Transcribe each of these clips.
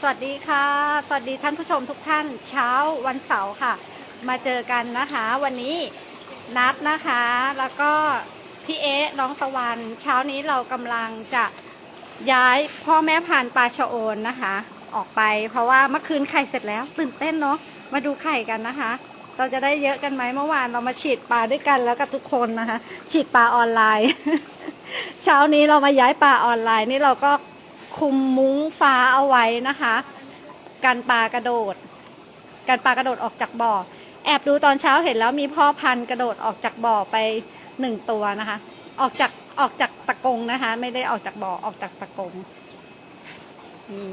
สวัสดีค่ะ สวัสดีท่านผู้ชมทุกท่านเช้าวันเสาร์ค่ะ มาเจอกันนะคะ วันนี้นัดนะคะ แล้วก็พี่เอ๊น้องตะวัน เช้านี้เรากำลังจะย้ายพ่อแม่พันธุ์ปลาชะโอนนะคะ ออกไปเพราะว่าเมื่อคืนไข่เสร็จแล้ว ตื่นเต้นเนาะมาดูไข่กันนะคะ เราจะได้เยอะกันไหมเมื่อวานเรามาฉีดปลาด้วยกันแล้วกับทุกคนนะคะ ฉีดปลาออนไลน์ เช้านี้เรามาย้ายปลาออนไลน์นี่เราก็ คุมมุ้งฟ้าเอาไว้นะคะ กันปลากระโดด กันปลากระโดดออกจากบ่อ แอบดูตอนเช้าเห็นแล้วมีพ่อพันธุ์กระโดดออกจากบ่อไปหนึ่งตัวนะคะ ออกจากออกจากตะกงนะคะ ไม่ได้ออกจากบ่อออกจากตะกงนี่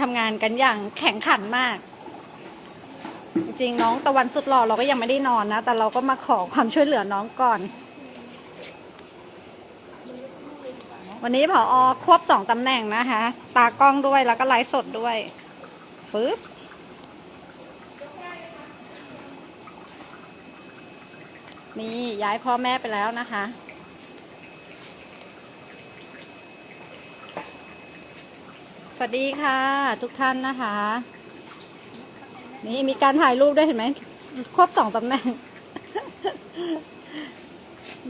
ทำงานกันอย่างแข็งขันมาก จริงน้องตะวันสุดหล่อเราก็ยังไม่ได้นอนนะ แต่เราก็มาขอความช่วยเหลือน้องก่อน วันนี้ผออควบสองตำแหน่งนะคะ ตากล้องด้วยแล้วก็ไลฟ์สดด้วยฟึบนี่ย้ายพ่อแม่ไปแล้วนะคะ สวัสดีค่ะ ทุกท่านนะคะ นี่มีการถ่ายรูปด้วยเห็นไหมควบสองตำแหน่ง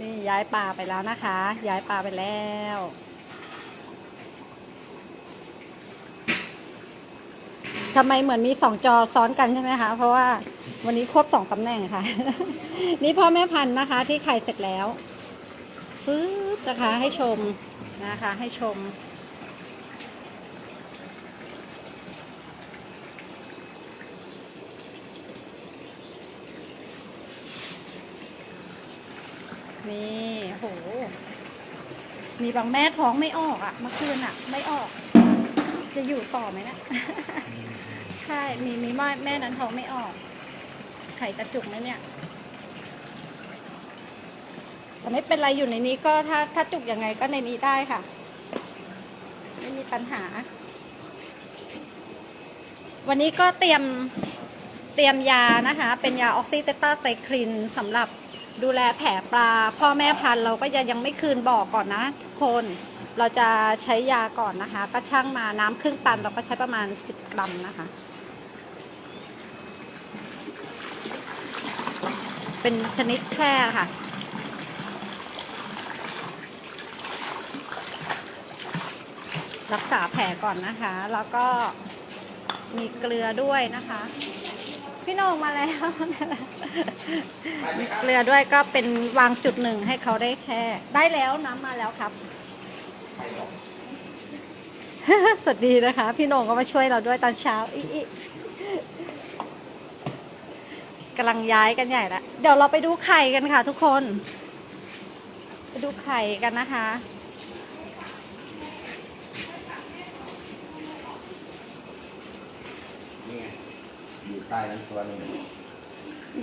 นี่ย้ายปลาไปแล้วนะคะ ย้ายปลาไปแล้วทำไมเหมือนมีสองจอซ้อนกันใช่ไหมคะ เพราะว่าวันนี้ครบสองตำแหน่งค่ะ นี่พ่อแม่พันธุ์นะคะ ที่ไข่เสร็จแล้วฟื้บนะคะให้ชมนะคะ ให้ชม นี่โห มีบางแม่ท้องไม่ออกอะ่ะ เมื่อคืนอะ่ะ ไม่ออก จะอยู่ต่อไหมเนะ ใช่ มีมีแม่แม่นั้นท้องไม่ออก ไข่กระจุกไหมเนี่ย แต่ไม่เป็นไรอยู่ในนี้ก็ถ้าถ้าจุกยังไงก็ในนี้ได้ค่ะ ไม่มีปัญหา วันนี้ก็เตรียมเตรียมยานะคะ เป็นยาออกซิเตตาไซคลินสำหรับ ดูแลแผลปลา พ่อแม่พันธุ์เราก็ยังยังไม่คืนบ่อก่อนนะทุกคนเราจะใช้ยาก่อนนะคะ ก็ช่างมาน้ำครึ่งตันเราก็ใช้ประมาณ 10 กรัมนะคะ เป็นชนิดแช่ค่ะรักษาแผลก่อนนะคะ แล้วก็มีเกลือด้วยนะคะ พี่โหนงมาแล้ว มีเกลือด้วยก็เป็นวางจุดหนึ่งให้เขาได้แค่ได้แล้วน้ำมาแล้วครับ สวัสดีนะคะ พี่โหนงก็มาช่วยเราด้วยตอนเช้าอีอีกำลังย้ายกันใหญ่ละเดี๋ยวเราไปดูไข่กันค่ะ ทุกคน ไปดูไข่กันนะคะ นี่ไงอยู่ ใต้นั้นตัวหนึง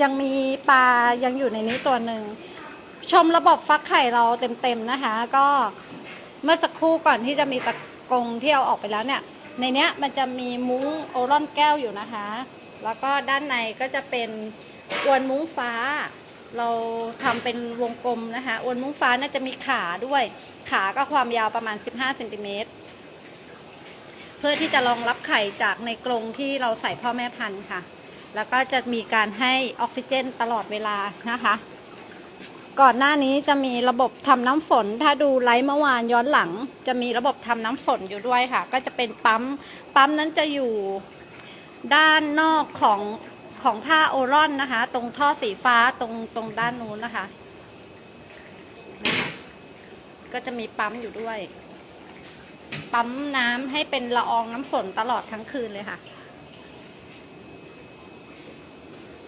ยังมีปลายังอยู่ในนี้ตัวหนึ่ง ชมระบบฟักไข่เราเต็มๆนะคะ ก็เมื่อสักครู่ก่อนที่จะมีตะกรงที่เอาออกไปแล้วเนี่ย ในเนี้ยมันจะมีมุ้งโอรอนแก้วอยู่นะคะ แล้วก็ด้านในก็จะเป็นอวนมุ้งฟ้า เราทำเป็นวงกลมนะคะอวนมุ้งฟ้าน่าจะมีขาด้วย ขาก็ความยาวประมาณ 15เซนติเมตร พื่อที่จะรองรับไข่จากในกรงที่เราใส่พ่อแม่พันธุ์ค่ะ แล้วก็จะมีการให้ออกซิเจนตลอดเวลานะคะ ก่อนหน้านี้จะมีระบบทำน้ำฝน ถ้าดูไลฟ์เมื่อวานย้อนหลัง จะมีระบบทำน้ำฝนอยู่ด้วยค่ะ ก็จะเป็นปั๊ม ปั๊มนั้นจะอยู่ด้านนอกของของผ้าโอรอนนะคะ ตรงท่อสีฟ้าตรงตรงด้านนู้นนะคะ ก็จะมีปั๊มอยู่ด้วย ปั๊มน้ำให้เป็นละอองน้ำฝนตลอดทั้งคืนเลยค่ะ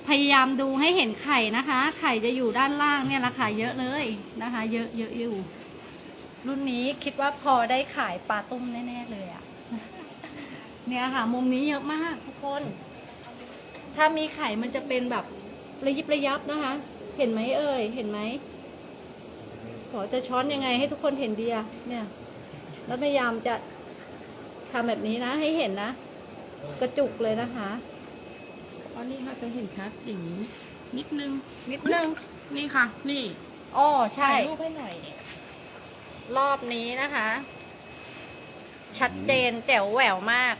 พยายามดูให้เห็นไข่นะคะ ไข่จะอยู่ด้านล่างเนี่ยราคาเยอะเลยนะคะ เยอะเยอะอยู่ รุ่นนี้คิดว่าพอได้ขายปลาตุ้มแน่ๆเลยอะเนี่ยค่ะ มุมนี้เยอะมากทุกคน ถ้ามีไข่มันจะเป็นแบบระยิบระยับนะคะ เห็นไหมเอ่ย เห็นไหมขอจะช้อนยังไงให้ทุกคนเห็นดีอะเนี่ย แล้วพยายามจะทำแบบนี้นะ ให้เห็นนะ กระจุกเลยนะคะ อ๋อนี่ค่ะจะเห็นชัดอย่างนี้ นิดนึง นิดนึง นี่ค่ะ นี่อ๋อใช่ ถ่ายรูปให้หน่อยรอบนี้นะคะ ชัดเจนแจ๋วแหววมาก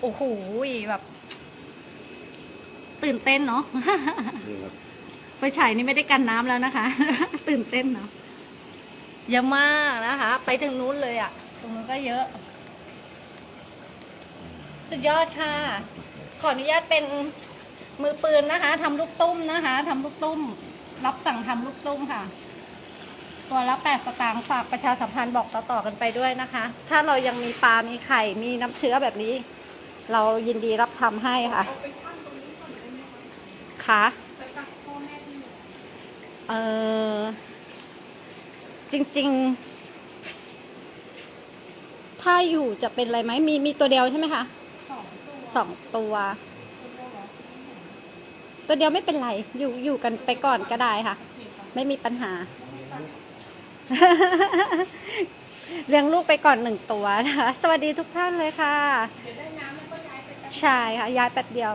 โอ้โหแบบ ตื่นเต้นเนาะ นี่ครับไฟฉายนี่ไม่ได้กันน้ำแล้วนะคะ ตื่นเต้นเนาะเยอะมากนะคะ ไปถึงนู้นเลยอะ่ะ ตรงนู้นก็เยอะ สุดยอดค่ะ ขออนุญาตเป็นมือปืนนะคะทำลูกตุ้มนะคะทำลูกตุ้ม รับสั่งทำลูกตุ้มค่ะ ตัวละแปดสตางค์ฝากประชาสัมพันธ์บอกต่อๆกันไปด้วยนะคะ ถ้าเรายังมีปลา มีไข่ มีน้ำเชื้อแบบนี้ เรายินดีรับทำให้ค่ะค่ะเออจริง ๆ ถ้าอยู่จะเป็นอะไรไหมมีมีตัวเดียวใช่ไหมคะสองตัว ตัวเดียวไม่เป็นไร อยู่อยู่กันไปก่อนก็ได้ค่ะ ไม่มีปัญหา เลี้ยงลูกไปก่อนหนึ่งตัวนะคะ สวัสดีทุกท่านเลยค่ะใช่ค่ะย้ายแป๊บเดียว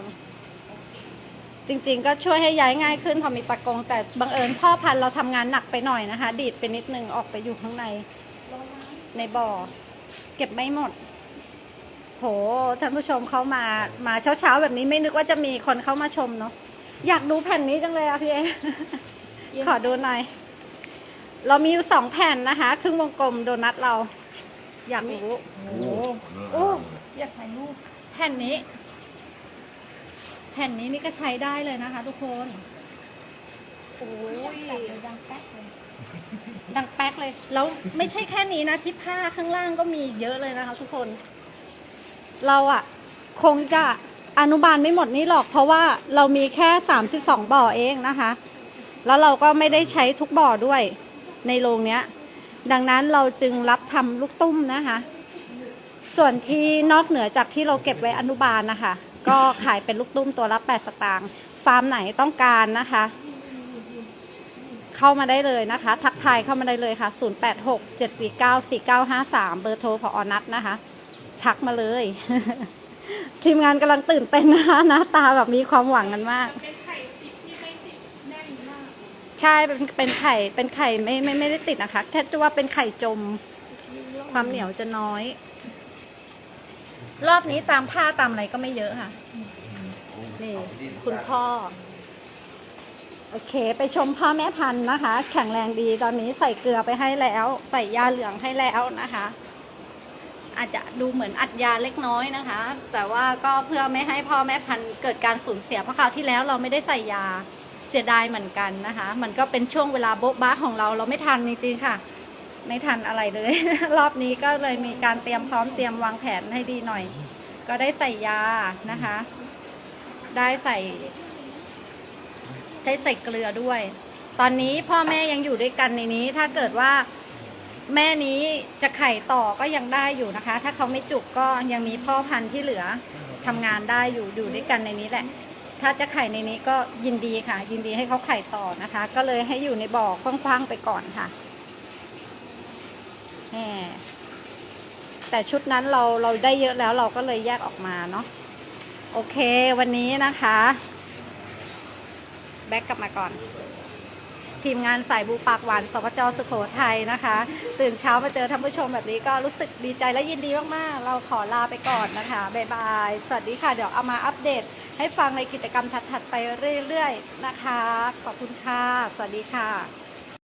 จริงๆ ก็ช่วยให้ย้ายง่ายขึ้นพอมีตะกรงแต่บังเอิญพ่อพันธุ์เราทำงานหนักไปหน่อยนะคะ ดีดไปนิดนึงออกไปอยู่ข้างในในบ่อ ก็บไม่หมด โหท่านผู้ชมเขามามาเช้าๆแบบนี้ไม่นึกว่าจะมีคนเข้ามาชมเนาะอยากดูแผ่นนี้จังเลยอะพี่เอขอดูหน่อย เรามีอยู่สองแผ่นนะคะ ครึ่งวงกลมโดนัทเรา อยากรู้โอ้โหโอ้อยากถ่ายรูปแผ่นนี้ แผ่นนี้นี่ก็ใช้ได้เลยนะคะ ทุกคน โอ้ยดังแป๊กเลย ดังแป๊กเลย แล้วไม่ใช่แค่นี้นะที่ผ้าข้างล่างก็มีเยอะเลยนะคะ ทุกคน เราอะคงจะอนุบาลไม่หมดนี่หรอก เพราะว่าเรามีแค่สามสิบสองบ่อเองนะคะ แล้วเราก็ไม่ได้ใช้ทุกบ่อด้วยในโรงเนี้ย ดังนั้นเราจึงรับทำลูกตุ้มนะคะ ส่วนที่นอกเหนือจากที่เราเก็บไว้อนุบาลนะคะ ก็ขายเป็นลูกตุ้มตัวละ8สตางค์ฟาร์มไหนต้องการนะคะ เข้ามาได้เลยนะคะ ทักทายเข้ามาได้เลยค่ะ 086 749 4953 เบอร์โทรพออนัทนะคะ ทักมาเลย ทีมงานกำลังตื่นเต้นนะคะหน้าตาแบบมีความหวังกันมาก เป็นไข่ติดที่ไม่ติดแน่นมากใช่เป็นเป็นไข่เป็นไข่ไม่ไม่ไม่ได้ติดนะคะ แค่จะว่าเป็นไข่จม ความเหนียวจะน้อย รอบนี้ตามผ้าตามอะไรก็ไม่เยอะค่ะ นี่ คุณพ่อ โอเค ไปชมพ่อแม่พันธุ์นะคะ แข็งแรงดีตอนนี้ใส่เกลือไปให้แล้ว ใส่ยาเหลืองให้แล้วนะคะ อาจจะดูเหมือนอัดยาเล็กน้อยนะคะ แต่ว่าก็เพื่อไม่ให้พ่อแม่พันธุ์เกิดการสูญเสียเพราะคราวที่แล้วเราไม่ได้ใส่ยาเสียดายเหมือนกันนะคะ มันก็เป็นช่วงเวลาโบ๊ะบ้าของเราเราไม่ทันจริงๆค่ะ ไม่ทันอะไรเลย รอบนี้ก็เลยมีการเตรียมพร้อมเตรียมวางแผนให้ดีหน่อย ก็ได้ใส่ยานะคะ ได้ใส่ ได้ใส่เกลือด้วย ตอนนี้พ่อแม่ยังอยู่ด้วยกันในนี้ ถ้าเกิดว่าแม่นี้จะไข่ต่อก็ยังได้อยู่นะคะ ถ้าเขาไม่จุกก็ยังมีพ่อพันธุ์ที่เหลือทำงานได้อยู่อยู่ด้วยกันในนี้แหละ ถ้าจะไข่ในนี้ก็ยินดีค่ะ ยินดีให้เขาไข่ต่อนะคะ ก็เลยให้อยู่ในบ่อกว้างๆไปก่อนค่ะแหมแต่ชุดนั้นเราเราได้เยอะแล้วเราก็เลยแยกออกมาเนาะโอเค วันนี้นะคะ แบ็กกลับมาก่อน ทีมงานสายบูปากหวานสปจสุโขทัยนะคะ ตื่นเช้ามาเจอท่านผู้ชมแบบนี้ก็รู้สึกดีใจและยินดีมากๆ เราขอลาไปก่อนนะคะบ๊ายบาย สวัสดีค่ะ เดี๋ยวเอามาอัปเดต ให้ฟังในกิจกรรมถัดๆไปเรื่อยๆนะคะ ขอบคุณค่ะ สวัสดีค่ะ